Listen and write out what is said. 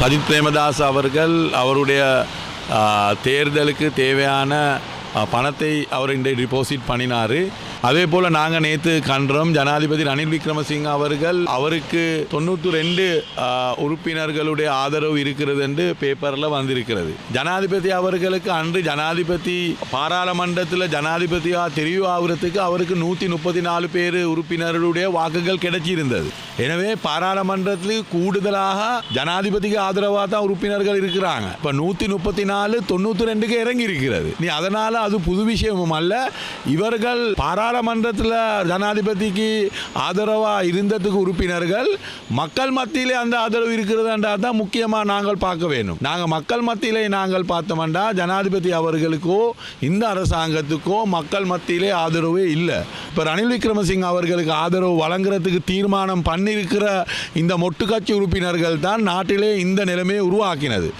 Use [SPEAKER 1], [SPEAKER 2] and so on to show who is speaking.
[SPEAKER 1] சஜித் பிரேமதாஸ் அவர்கள் அவருடைய தேர்தலுக்கு தேவையான பணத்தை அவர் இன்றைக்கு டிபாசிட் பண்ணினார். அதே போல் நாங்கள் நேற்று கன்றோம் ஜனாதிபதி ரணில் விக்ரமசிங்க அவர்கள். அவருக்கு தொண்ணூற்றி ரெண்டு உறுப்பினர்களுடைய ஆதரவு இருக்கிறது என்று பேப்பரில் வந்திருக்கிறது. ஜனாதிபதி அவர்களுக்கு அன்று ஜனாதிபதி பாராளுமன்றத்தில் ஜனாதிபதியாக தெரிவாகிறதுக்கு அவருக்கு நூற்றி முப்பத்தி நாலு பேர் உறுப்பினர்களுடைய வாக்குகள் கிடைச்சிருந்தது. எனவே பாராளுமன்றத்தில் கூடுதலாக ஜனாதிபதிக்கு ஆதரவாக தான் உறுப்பினர்கள் இருக்கிறாங்க. இப்போ நூற்றி முப்பத்தி நாலு தொண்ணூற்றி ரெண்டுக்கு இறங்கி இருக்கிறது நீ அதனால் அது புது விஷயமும் அல்ல. இவர்கள் பாரா பாராளுமன்றத்தில் ஜனாதிபதிக்கு ஆதரவாக இருந்ததுக்கு உறுப்பினர்கள் மக்கள் மத்தியிலே அந்த ஆதரவு இருக்கிறதாண்டா தான் முக்கியமாக நாங்கள் பார்க்க வேணும் நாங்கள் மக்கள் மத்தியிலே நாங்கள் பார்த்தோம்னா ஜனாதிபதி அவர்களுக்கோ இந்த அரசாங்கத்துக்கோ மக்கள் மத்தியிலே ஆதரவே இல்லை. இப்போ ரணில் விக்ரமசிங் அவர்களுக்கு ஆதரவு வழங்குறதுக்கு தீர்மானம் பண்ணியிருக்கிற இந்த மொட்டுக்கட்சி உறுப்பினர்கள் தான் நாட்டிலே இந்த நிலைமையை உருவாக்கினது.